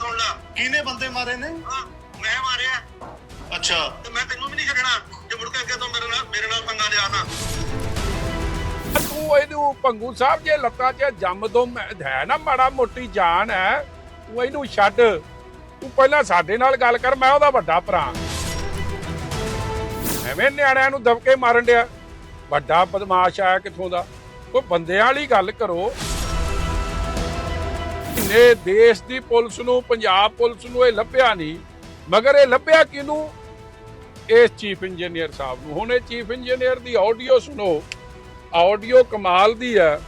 ਸੁਣ ਲੈ। ਕਿਹਨੇ ਬੰਦੇ ਮਾਰੇ ਨੇ? ਹਾਂ ਮੈਂ ਮਾਰਿਆ। ਅੱਛਾ। ਤੇ ਮੈਂ ਤੈਨੂੰ ਵੀ ਨਹੀਂ ਛੱਡਣਾ। ਜੇ ਮੁੜ ਕੇ ਅੱਗੇ ਤੋਂ ਮੇਰੇ ਨਾਲ ਮੇਰੇ ਨਾਲ ਪੰਗਾ ਲਿਆ ਨਾ ਤੂੰ ਇਹਨੂੰ ਭੰਗੂ ਸਾਹਿਬ ਜੇ ਲੱਤਾਂ 'ਚ ਜੰਮ ਦੋ ਹੈ ਨਾ ਮਾੜਾ ਮੋਟੀ ਜਾਨ ਹੈ। ਤੂੰ ਇਹਨੂੰ ਛੱਡ। ਤੂੰ ਪਹਿਲਾਂ ਸਾਡੇ ਨਾਲ ਗੱਲ ਕਰ ਮੈਂ ਉਹਦਾ ਵੱਡਾ ਭਰਾ। ਐਵੇਂ ਨਿਆਣਿਆਂ ਨੂੰ ਦਬਕੇ ਮਾਰਨ ਡਿਆ। ਵੱਡਾ ਬਦਮਾਸ਼ ਆਇਆ ਕਿੱਥੋਂ ਦਾ? ਕੋਈ ਬੰਦਿਆਂ ਵਾਲੀ ਗੱਲ ਕਰੋ। ਨੇ ਦੇਸ਼ ਦੀ ਪੁਲਿਸ ਨੂੰ, ਪੰਜਾਬ ਪੁਲਿਸ ਨੂੰ ਇਹ ਲੱਭਿਆ ਨਹੀਂ। ਮਗਰ ਇਹ ਲੱਭਿਆ ਕਿਹਨੂੰ? ਇਸ ਚੀਫ ਇੰਜੀਨੀਅਰ ਸਾਹਿਬ ਨੂੰ। ਹੁਣ ਇਹ ਚੀਫ ਇੰਜੀਨੀਅਰ ਦੀ ਆਡੀਓ ਸੁਣੋ। ਆਡੀਓ ਕਮਾਲ ਦੀ ਹੈ।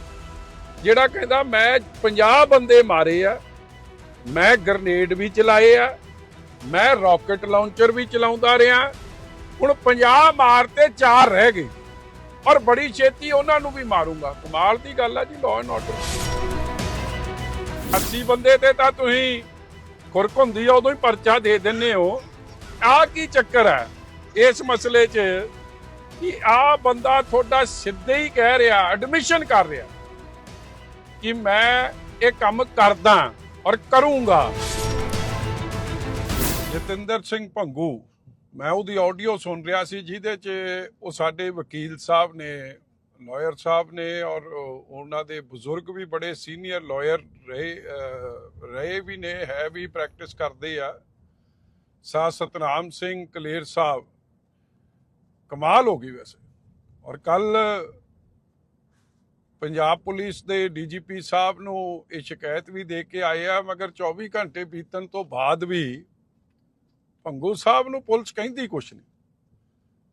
ਜਿਹੜਾ ਕਹਿੰਦਾ, ਮੈਂ 50 ਬੰਦੇ ਮਾਰੇ ਆ। ਮੈਂ ਗ੍ਰਨੇਡ ਵੀ ਚਲਾਏ ਆ। ਮੈਂ ਰਾਕਟ ਲਾਂਚਰ ਵੀ ਚਲਾਉਂਦਾ ਰਿਹਾ। ਹੁਣ 50 ਮਾਰ ਤੇ 4 ਰਹਿ ਗਏ। ਔਰ ਬੜੀ ਛੇਤੀ ਉਹਨਾਂ ਨੂੰ ਵੀ ਮਾਰੂੰਗਾ। ਕਮਾਲ ਦੀ ਗੱਲ ਆ ਜੀ ਲਾਅ ਐਂਡ ਆਰਡਰ 80 ਬੰਦੇ ਤੇ ਤਾਂ ਤੁਸੀਂ ਖੁਰਕ ਹੁੰਦੀ ਆ, ਉਦੋਂ ਹੀ ਪਰਚਾ ਦੇ ਦਿੰਨੇ ਹੋ। ਆ ਕੀ ਚੱਕਰ ਹੈ? ਇਸ ਮਸਲੇ 'ਚ ਕਿ ਆ ਬੰਦਾ ਤੁਹਾਡਾ ਸਿੱਧੇ ਹੀ ਕਹਿ ਰਿਹਾ ਐਡਮਿਸ਼ਨ ਕਰ ਰਿਹਾ ਕਿ ਮੈਂ ਇਹ ਕੰਮ ਕਰਦਾ ਔਰ ਕਰੂੰਗਾ। ਜਤਿੰਦਰ ਸਿੰਘ ਭੰਗੂ, ਮੈਂ ਉਹਦੀ ਆਡੀਓ ਸੁਣ ਰਿਹਾ ਸੀ, ਜਿਹਦੇ 'ਚ ਉਹ ਸਾਡੇ ਵਕੀਲ ਸਾਹਿਬ ਨੇ ਲਾਇਰ ਸਾਹਿਬ ਨੇ ਔਰ ਉਹਨਾਂ ਦੇ ਬਜ਼ੁਰਗ ਵੀ ਬੜੇ ਸੀਨੀਅਰ ਲਾਇਰ ਰਹੇ ਰਹੇ ਵੀ ਨੇ ਹੈ ਵੀ ਪ੍ਰੈਕਟਿਸ ਕਰਦੇ ਆ ਸਾ ਸਤਨਾਮ ਸਿੰਘ ਕਲੇਰ ਸਾਹਿਬ ਕਮਾਲ ਹੋ ਗਈ ਵੈਸੇ ਔਰ ਕੱਲ ਪੰਜਾਬ ਪੁਲਿਸ ਦੇ ਡੀਜੀਪੀ ਸਾਹਿਬ ਨੂੰ ਇਹ ਸ਼ਿਕਾਇਤ ਵੀ ਦੇ ਕੇ ਆਏ ਆ ਮਗਰ 24 ਘੰਟੇ ਬੀਤਣ ਤੋਂ ਬਾਅਦ ਵੀ ਭੰਗੂ ਸਾਹਿਬ ਨੂੰ ਪੁਲਿਸ ਕਹਿੰਦੀ ਕੁਛ ਨਹੀਂ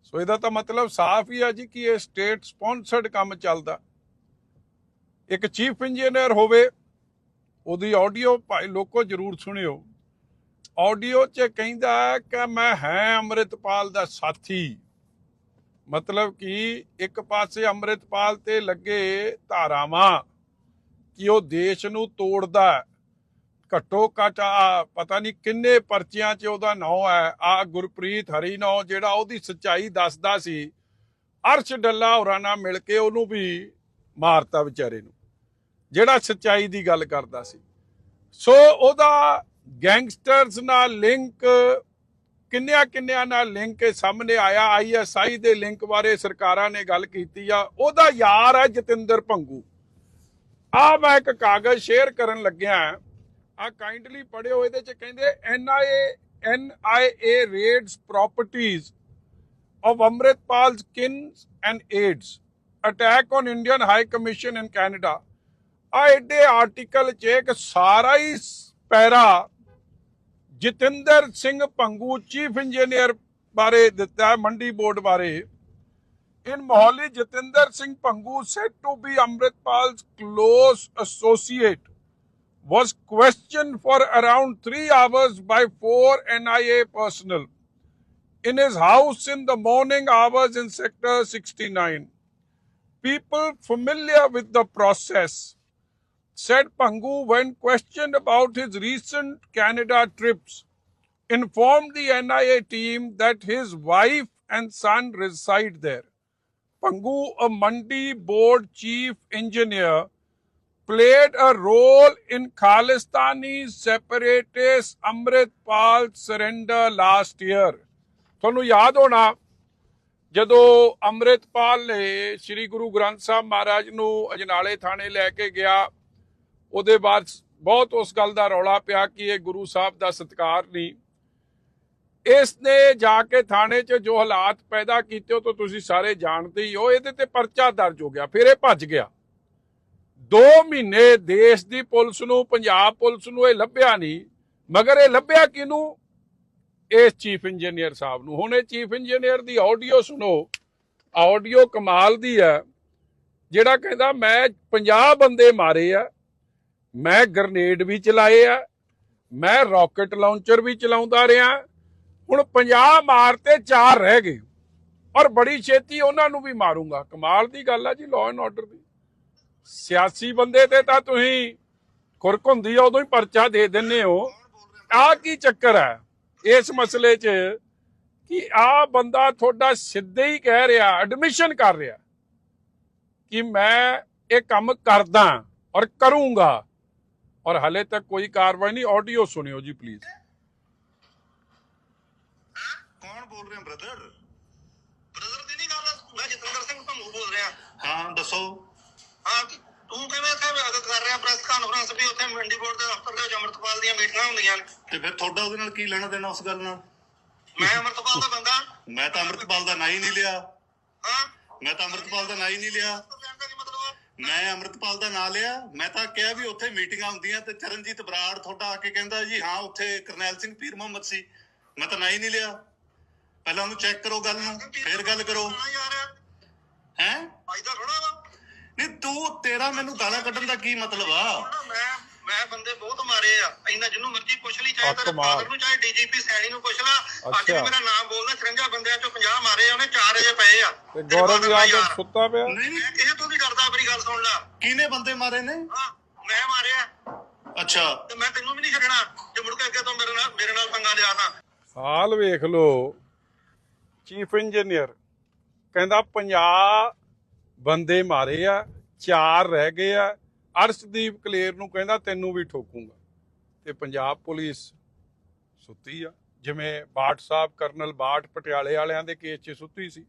ਸੋ ਇਹਦਾ ਤਾਂ ਮਤਲਬ ਸਾਫ਼ ਹੀ ਆ ਜੀ ਕਿ ਇਹ ਸਟੇਟ ਸਪਾਂਸਰਡ ਕੰਮ ਚੱਲਦਾ। ਇੱਕ ਚੀਫ ਇੰਜੀਨੀਅਰ ਹੋਵੇ, ਉਹਦੀ ਆਡੀਓ ਭਾਈ ਲੋਕੋ ਜਰੂਰ ਸੁਣਿਓ। ਆਡੀਓ 'ਚ ਕਹਿੰਦਾ ਕਿ ਮੈਂ ਹੈ ਅੰਮ੍ਰਿਤਪਾਲ ਦਾ ਸਾਥੀ। ਮਤਲਬ ਕਿ ਇੱਕ ਪਾਸੇ ਅੰਮ੍ਰਿਤਪਾਲ ਤੇ ਲੱਗੇ ਧਾਰਾਵਾਂ ਕਿ ਉਹ ਦੇਸ਼ ਨੂੰ ਤੋੜਦਾ ਘੱਟੋ ਘੱਟ ਆ, ਪਤਾ ਨਹੀਂ ਕਿੰਨੇ ਪਰਚਿਆਂ 'ਚ ਉਹਦਾ ਨਾਂ ਹੈ। ਆ ਗੁਰਪ੍ਰੀਤ ਹਰੀ ਨਾਂ, ਜਿਹੜਾ ਉਹਦੀ ਸੱਚਾਈ ਦੱਸਦਾ ਸੀ। ਅਰਸ਼ ਡੱਲਾ ਹੋਰਾਂ ਨਾਲ ਮਿਲ ਕੇ ਉਹਨੂੰ ਵੀ ਮਾਰਤਾ ਵਿਚਾਰੇ ਨੂੰ। ਜਿਹੜਾ ਸੱਚਾਈ ਦੀ ਗੱਲ ਕਰਦਾ ਸੀ। ਸੋ ਉਹਦਾ ਗੈਂਗਸਟਰਸ ਨਾਲ ਲਿੰਕ ਕਿੰਨਿਆਂ ਕਿੰਨਿਆਂ ਨਾਲ ਲਿੰਕ ਇਹ ਸਾਹਮਣੇ ਆਇਆ। ਆਈਐਸਆਈ ਦੇ ਲਿੰਕ ਬਾਰੇ ਸਰਕਾਰਾਂ ਨੇ ਗੱਲ ਕੀਤੀ ਆ। ਉਹਦਾ ਯਾਰ ਹੈ ਜਤਿੰਦਰ ਭੰਗੂ। ਆ ਮੈਂ ਇੱਕ ਕਾਗਜ਼ ਸ਼ੇਅਰ ਕਰਨ ਲੱਗਿਆ ਆ ਕਾਈਂਡਲੀ ਪੜਿਓ ਇਹਦੇ ਚ ਕਹਿੰਦੇ ਐਨਆਈਏ ਐਨਆਈਏ ਰੇਡਸ ਪ੍ਰਾਪਰਟੀਆਂ of Amritpal skins and AIDS. Attack on Indian High Commission in Canada. ਆ ਐਡੇ ਆਰਟੀਕਲ 'ਚ ਇੱਕ ਸਾਰਾ ਹੀ para Jatinder Singh Pangu chief engineer ਬਾਰੇ ਦਿੱਤਾ ਹੈ, ਮੰਡੀ ਬੋਰਡ ਬਾਰੇ। In Mohali Jatinder Singh Pangu said to be Amritpal's close associate was questioned for around 3 hours by four NIA personnel in his house in the morning hours in Sector 69. People familiar with the process said Pangu, when questioned about his recent Canada trips, informed the NIA team that his wife and son reside there. Pangu, a Mandi board chief engineer, played a role in Khalistani separatist Amritpal surrender last year. ਤੁਹਾਨੂੰ ਯਾਦ ਹੋਣਾ, ਜਦੋਂ ਅੰਮ੍ਰਿਤਪਾਲ ਨੇ ਸ੍ਰੀ ਗੁਰੂ ਗ੍ਰੰਥ ਸਾਹਿਬ ਮਹਾਰਾਜ ਨੂੰ ਅਜਨਾਲੇ ਥਾਣੇ ਲੈ ਕੇ ਗਿਆ, ਉਹਦੇ ਬਾਅਦ ਬਹੁਤ ਉਸ ਗੱਲ ਦਾ ਰੌਲਾ ਪਿਆ ਕਿ ਇਹ ਗੁਰੂ ਸਾਹਿਬ ਦਾ ਸਤਿਕਾਰ ਨਹੀਂ ਇਸ ਨੇ ਜਾ ਕੇ ਥਾਣੇ 'ਚ ਜੋ ਹਾਲਾਤ ਪੈਦਾ ਕੀਤੇ ਉਹ ਤਾਂ ਤੁਸੀਂ ਸਾਰੇ ਜਾਣਦੇ ਹੀ ਹੋ, ਇਹਦੇ ਤੇ ਪਰਚਾ ਦਰਜ ਹੋ ਗਿਆ, ਫਿਰ ਇਹ ਭੱਜ ਗਿਆ 2 ਮਹੀਨੇ ਦੇਸ਼ ਦੀ ਪੁਲਿਸ ਨੂੰ, ਪੰਜਾਬ ਪੁਲਿਸ ਨੂੰ ਇਹ ਲੱਭਿਆ ਨਹੀਂ, ਮਗਰ ਇਹ ਲੱਭਿਆ ਕਿਹਨੂੰ? ਇਸ ਚੀਫ ਇੰਜੀਨੀਅਰ ਸਾਹਿਬ ਨੂੰ। ਹੁਣ ਇਹ ਚੀਫ ਇੰਜੀਨੀਅਰ ਦੀ ਆਡੀਓ ਸੁਣੋ। ਆਡੀਓ ਕਮਾਲ ਦੀ ਹੈ, ਜਿਹੜਾ ਕਹਿੰਦਾ, ਮੈਂ 50 ਬੰਦੇ ਮਾਰੇ ਆ, ਮੈਂ ਗ੍ਰਨੇਡ ਵੀ ਚਲਾਏ ਆ, ਮੈਂ ਰਾਕਟ ਲਾਂਚਰ ਵੀ ਚਲਾਉਂਦਾ ਰਿਹਾ, ਹੁਣ 50 ਮਾਰ ਤੇ 4 ਰਹਿ ਗਏ ਔਰ ਬੜੀ ਛੇਤੀ ਉਹਨਾਂ ਨੂੰ ਵੀ ਮਾਰੂੰਗਾ। ਕਮਾਲ ਦੀ ਗੱਲ ਆ ਜੀ ਲਾਅ ਐਂਡ ਆਰਡਰ ਦੀ। ਸਿਆਸੀ ਬੰਦੇ ਤੇ ਤਾਂ ਤੁਸੀਂ ਖੁਰਕ ਹੁੰਦੀ ਆ, ਉਦੋਂ ਹੀ ਪਰਚਾ ਦੇ ਦਿੰਨੇ ਹੋ। ਆ ਕੀ ਚੱਕਰ ਹੈ? ਇਸ ਮਸਲੇ 'ਚ ਕਿ ਆ ਬੰਦਾ ਤੁਹਾਡਾ ਸਿੱਧੇ ਹੀ ਕਹਿ ਰਿਹਾ ਐਡਮਿਸ਼ਨ ਕਰ ਰਿਹਾ ਕਿ ਮੈਂ ਇਹ ਕੰਮ ਕਰਦਾ ਔਰ ਕਰੂੰਗਾ। ਔਰ ਹਲੇ ਤੱਕ ਕੋਈ ਕਾਰਵਾਈ ਨਹੀਂ ਆਡੀਓ ਸੁਣਿਓ ਜੀ ਪਲੀਜ਼ ਕੌਣ ਬੋਲ ਰਹੇ ਬ੍ਰਦਰ ਬ੍ਰਦਰ ਦੀ ਨਹੀਂ ਗੱਲ, ਮੈਂ ਜਤਿੰਦਰ ਸਿੰਘ ਭੰਗੂ ਬੋਲ ਰਿਹਾ। ਹਾਂ, ਦੱਸੋ। ਹਾਂ ਤੂੰ ਕਿਵੇਂ ਇੱਥੇ ਕਰ ਰਿਹਾ? ਪ੍ਰੈਸ ਕਾਨਫਰੰਸ ਵੀ ਉੱਥੇ ਮੰਡੀ ਬੋਰਡ ਦੇ ਦਫ਼ਤਰ ਦੇ ਵਿੱਚ ਅੰਮ੍ਰਿਤਪਾਲ ਦੀਆਂ ਮੀਟਿੰਗਾਂ ਹੁੰਦੀਆਂ ਨੇ। ਤੇ ਫਿਰ ਤੁਹਾਡਾ ਉਹਦੇ ਨਾਲ ਕੀ ਲੈਣਾ ਦੇਣਾ ਉਸ ਗੱਲ ਨਾਲ? ਮੈਂ ਅੰਮ੍ਰਿਤਪਾਲ ਦਾ ਬੰਦਾ। ਮੈਂ ਤਾਂ ਅੰਮ੍ਰਿਤਪਾਲ ਦਾ ਨਾਂ ਹੀ ਨਹੀਂ ਲਿਆ। ਹਾਂ? ਮੈਂ ਤਾਂ ਅੰਮ੍ਰਿਤਪਾਲ ਦਾ ਨਾਂ ਹੀ ਨਹੀਂ ਲਿਆ? ਮੈਂ ਅੰਮ੍ਰਿਤਪਾਲ ਦਾ ਨਾਂ ਲਿਆ। ਮੈਂ ਤਾਂ ਕਿਹਾ ਵੀ ਉੱਥੇ ਮੀਟਿੰਗਾਂ ਹੁੰਦੀਆਂ ਤੇ ਚਰਨਜੀਤ ਬਰਾੜ ਤੁਹਾਡਾ ਆ ਕੇ ਕਹਿੰਦਾ ਜੀ ਹਾਂ ਉੱਥੇ ਕਰਨੈਲ ਸਿੰਘ ਪੀਰ ਮੁਹੰਮਦ ਸੀ। ਮੈਂ ਤਾਂ ਨਾਂ ਹੀ ਨਹੀਂ ਲਿਆ। ਪਹਿਲਾਂ ਉਹਨੂੰ ਚੈੱਕ ਕਰੋ ਗੱਲ ਨੂੰ ਫਿਰ ਗੱਲ ਕਰੋ। ਹਾਂ? ਫਾਇਦਾ ਥੋੜਾ ਵਾ। ਨਹੀਂ ਤੂੰ ਤੇਰਾ ਮੈਨੂੰ ਗਾਲਾਂ ਕੱਢਣ ਦਾ ਕੀ ਮਤਲਬ ਆ? ਮੈਂ ਮੈਂ ਬੰਦੇ ਬਹੁਤ ਮਾਰੇ ਆ। ਇੰਨਾ ਜਿਹਨੂੰ ਮਰਜ਼ੀ ਪੁੱਛ ਲਈ ਚਾਹੇ ਆ ਤੇਰੇ। ਫਾਦਰ ਨੂੰ ਚਾਹੇ ਡੀਜੀਪੀ ਸੈਣੀ ਨੂੰ ਪੁੱਛ ਲੈ। ਅੱਜ ਵੀ। ਮੇਰਾ ਨਾਮ ਬੋਲਦਾ 53 ਬੰਦਿਆਂ ਚੋਂ 50 ਮਾਰੇ ਆ ਉਹਨੇ 4 ਅਜੇ ਪਏ ਆ। ਤੇ ਗੌਰਵ ਦਾ ਯਾਦਵ ਯਾਰ। ਸੁੱਤਾ ਪਿਆ? ਨਹੀਂ। ਕਿਸੇ ਤੋਂ ਨਹੀਂ ਡਰਦਾ ਮੇਰੀ ਗੱਲ ਸੁਣ ਲੈ। ਕਿਹਨੇ ਬੰਦੇ ਮਾਰੇ ਨੇ? ਹਾਂ ਮੈਂ ਮਾਰਿਆ। ਅੱਛਾ। ਤੇ ਮੈਂ ਤੈਨੂੰ ਵੀ ਨਹੀਂ ਛੱਡਣਾ ਜੇ ਮੁੜ ਕੇ ਅੱਗੇ ਤੋਂ ਮੇਰੇ ਨਾਲ ਮੇਰੇ ਨਾਲ ਪੰਗਾ ਲਿਆ ਤਾਂ। ਹਾਲ ਵੇਖ ਲੋ ਚੀਫ ਇੰਜੀਨੀਅਰ ਕਹਿੰਦਾ 50 ਬੰਦੇ ਮਾਰੇ ਆ, ਚਾਰ ਰਹਿ ਗਏ ਆ। ਅਰਸ਼ਦੀਪ ਕਲੇਰ ਨੂੰ ਕਹਿੰਦਾ, ਤੈਨੂੰ ਵੀ ਠੋਕੂਗਾ। ਤੇ ਪੰਜਾਬ ਪੁਲਿਸ ਸੁੱਤੀ ਆ। ਜਿਵੇਂ ਬਾਟ ਸਾਹਿਬ, ਕਰਨਲ ਬਾਟ ਪਟਿਆਲੇ ਵਾਲਿਆਂ ਦੇ ਕੇਸ 'ਚ ਸੁੱਤੀ ਸੀ,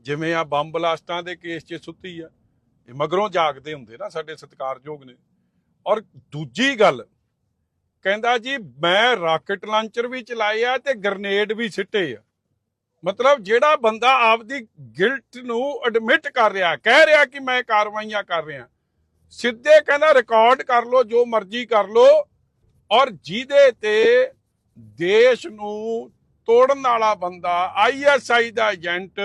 ਜਿਵੇਂ ਆ ਬੰਬ ਬਲਾਸਟਾਂ ਦੇ ਕੇਸ 'ਚ ਸੁੱਤੀ ਆ। ਇਹ ਮਗਰੋਂ ਜਾਗਦੇ ਹੁੰਦੇ ਨਾ ਸਾਡੇ ਸਤਿਕਾਰਯੋਗ ਨੇ। ਔਰ ਦੂਜੀ ਗੱਲ, ਕਹਿੰਦਾ ਜੀ, ਮੈਂ ਰਾਕਟ ਲਾਂਚਰ ਵੀ ਚਲਾਏ ਆ ਤੇ ਗ੍ਰਨੇਡ ਵੀ ਸਿੱਟੇ ਆ। ਮਤਲਬ ਜਿਹੜਾ ਬੰਦਾ ਆਪਦੀ ਗਿਲਟ ਨੂੰ ਐਡਮਿਟ ਕਰ ਰਿਹਾ, ਕਹਿ ਰਿਹਾ ਕਿ ਮੈਂ ਕਾਰਵਾਈਆਂ ਕਰ ਰਿਹਾ, ਸਿੱਧੇ ਕਹਿੰਦਾ ਰਿਕਾਰਡ ਕਰ ਲੋ ਜੋ ਮਰਜ਼ੀ ਕਰ ਲੋ ਔਰ ਜਿਹਦੇ ਤੇ ਦੇਸ਼ ਨੂੰ ਤੋੜਨ ਵਾਲਾ ਬੰਦਾ ਆਈਐਸਆਈ ਦਾ ਏਜੰਟ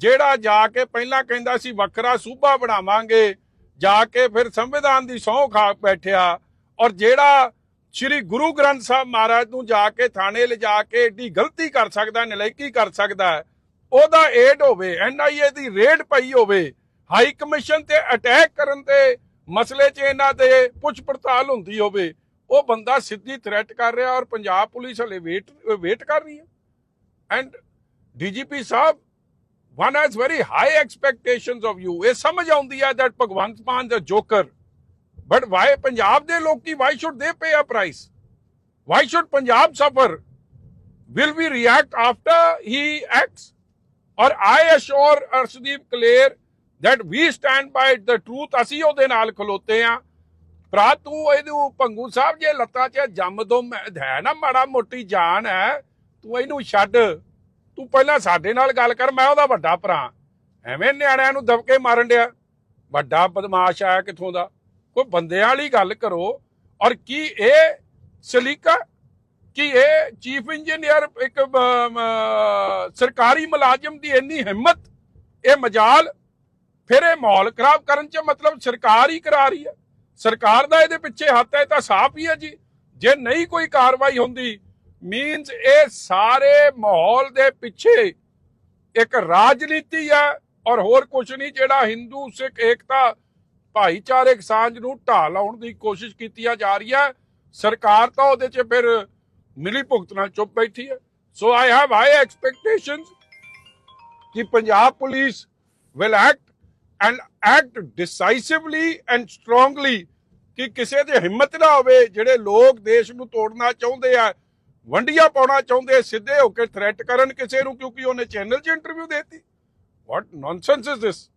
ਜਿਹੜਾ ਜਾ ਕੇ ਪਹਿਲਾਂ ਕਹਿੰਦਾ ਸੀ ਵੱਖਰਾ ਸੂਬਾ ਬਣਾਵਾਂਗੇ, ਜਾ ਕੇ ਫਿਰ ਸੰਵਿਧਾਨ ਦੀ ਸਹੁੰ ਖਾ ਬੈਠਿਆ, ਔਰ ਜਿਹੜਾ ਸ੍ਰੀ ਗੁਰੂ ਗ੍ਰੰਥ ਸਾਹਿਬ ਮਹਾਰਾਜ ਨੂੰ ਜਾ ਕੇ ਥਾਣੇ ਲਿਜਾ ਕੇ ਏਡੀ ਗਲਤੀ ਕਰ ਸਕਦਾ, ਨਲਾਇਕੀ ਕਰ ਸਕਦਾ ਉਹਦਾ ਏਡ ਹੋਵੇ ਐਨਆਈਏ ਦੀ ਰੇਡ ਪਈ ਹੋਵੇ ਹਾਈ ਕਮਿਸ਼ਨ ਤੇ ਅਟੈਕ ਕਰਨ ਤੇ ਮਸਲੇ 'ਚ ਇਹਨਾਂ ਦੇ ਪੁੱਛ ਪੜਤਾਲ ਹੁੰਦੀ ਹੋਵੇ, ਉਹ ਬੰਦਾ ਸਿੱਧੀ ਥ੍ਰੈਟ ਕਰ ਰਿਹਾ ਔਰ ਪੰਜਾਬ ਪੁਲਿਸ ਹਲੇ ਵੇਟ ਵੇਟ ਕਰ ਰਹੀ ਹੈ। And DGP Sahib one has very high expectations of you ਇਹ ਸਮਝ ਆਉਂਦੀ ਹੈ ਦੈਟ ਭਗਵੰਤ ਮਾਨ ਦਾ ਜੋਕਰ ਬਟ ਵਾਈ ਪੰਜਾਬ ਦੇ ਲੋਕੀ ਵਾਈ ਸ਼ੁੱਡ ਦੇ ਪੇ ਆ ਪ੍ਰਾਈਸ ਵਾਈ ਸ਼ੁੱਡ ਪੰਜਾਬ ਸਫਰ will we react after he acts? Or I assure Arshdeep Clear that we stand by the truth. ਅਸੀਂ ਉਹਦੇ ਨਾਲ ਖਲੋਤੇ ਆ ਭਰਾ ਤੂੰ ਇਹਨੂੰ ਪੰਗੂ ਸਾਹਿਬ ਜੇ ਲੱਤਾਂ 'ਚ ਜੰਮ ਦੋ ਹੈ ਨਾ ਮਾੜਾ ਮੋਟੀ ਜਾਨ ਹੈ ਤੂੰ ਇਹਨੂੰ ਛੱਡ ਤੂੰ ਪਹਿਲਾਂ ਸਾਡੇ ਨਾਲ ਗੱਲ ਕਰ ਮੈਂ ਉਹਦਾ ਵੱਡਾ ਭਰਾ ਐਵੇਂ ਨਿਆਣਿਆਂ ਨੂੰ ਦਬਕੇ ਮਾਰਨ ਡਿਆ ਵੱਡਾ ਬਦਮਾਸ਼ ਆਇਆ ਕਿੱਥੋਂ ਦਾ ਕੋਈ ਬੰਦਿਆਂ ਵਾਲੀ ਗੱਲ ਕਰੋ। ਔਰ ਕੀ ਇਹ ਸਲੀਕਾ, ਕਿ ਇਹ ਚੀਫ ਇੰਜੀਨੀਅਰ ਇੱਕ ਸਰਕਾਰੀ ਮੁਲਾਜ਼ਮ ਦੀ ਇੰਨੀ ਹਿੰਮਤ, ਇਹ ਮਜਾਲ, ਫਿਰ ਇਹ ਮਾਹੌਲ ਖਰਾਬ ਕਰਨ ਚ ਮਤਲਬ ਸਰਕਾਰ ਹੀ ਕਰਾ ਰਹੀ ਹੈ। ਸਰਕਾਰ ਦਾ ਇਹਦੇ ਪਿੱਛੇ ਹੱਥ ਹੈ ਤਾਂ ਸਾਫ਼ ਹੀ ਹੈ ਜੀ। ਜੇ ਨਹੀਂ ਕੋਈ ਕਾਰਵਾਈ ਹੁੰਦੀ ਮੀਨਸ ਇਹ ਸਾਰੇ ਮਾਹੌਲ ਦੇ ਪਿੱਛੇ ਇੱਕ ਰਾਜਨੀਤੀ ਹੈ ਔਰ ਹੋਰ ਕੁਝ ਨਹੀਂ, ਜਿਹੜਾ ਹਿੰਦੂ, ਸਿੱਖ, ਏਕਤਾ ਭਾਈਚਾਰਕ ਸਾਂਝ ਨੂੰ ਢਾਹ ਲਾਉਣ ਦੀ ਕੋਸ਼ਿਸ਼ ਕੀਤੀ ਜਾ ਰਹੀ ਹੈ ਸਰਕਾਰ ਤਾਂ ਉਹਦੇ 'ਚ ਫਿਰ ਮਿਲੀ ਭੁਗਤ ਨਾਲ ਚੁੱਪ ਬੈਠੀ ਹੈ so I have high expectations ਕਿ Punjab police will act and act decisively and strongly ਕਿ ਕਿਸੇ ਦੇ ਹਿੰਮਤ ਨਾ ਹੋਵੇ, ਜਿਹੜੇ ਲੋਕ ਦੇਸ਼ ਨੂੰ ਤੋੜਨਾ ਚਾਹੁੰਦੇ ਆ, ਵੰਡੀਆਂ ਪਾਉਣਾ ਚਾਹੁੰਦੇ ਸਿੱਧੇ ਹੋ ਕੇ ਥ੍ਰੈਟ ਕਰਨ ਕਿਸੇ ਨੂੰ, ਕਿਉਂਕਿ ਉਹਨੇ ਚੈਨਲ 'ਚ ਇੰਟਰਵਿਊ ਦੇਤੀ। ਵਾਟ ਨੌਨਸੈਂਸ ਇਜ਼ ਦਿਸ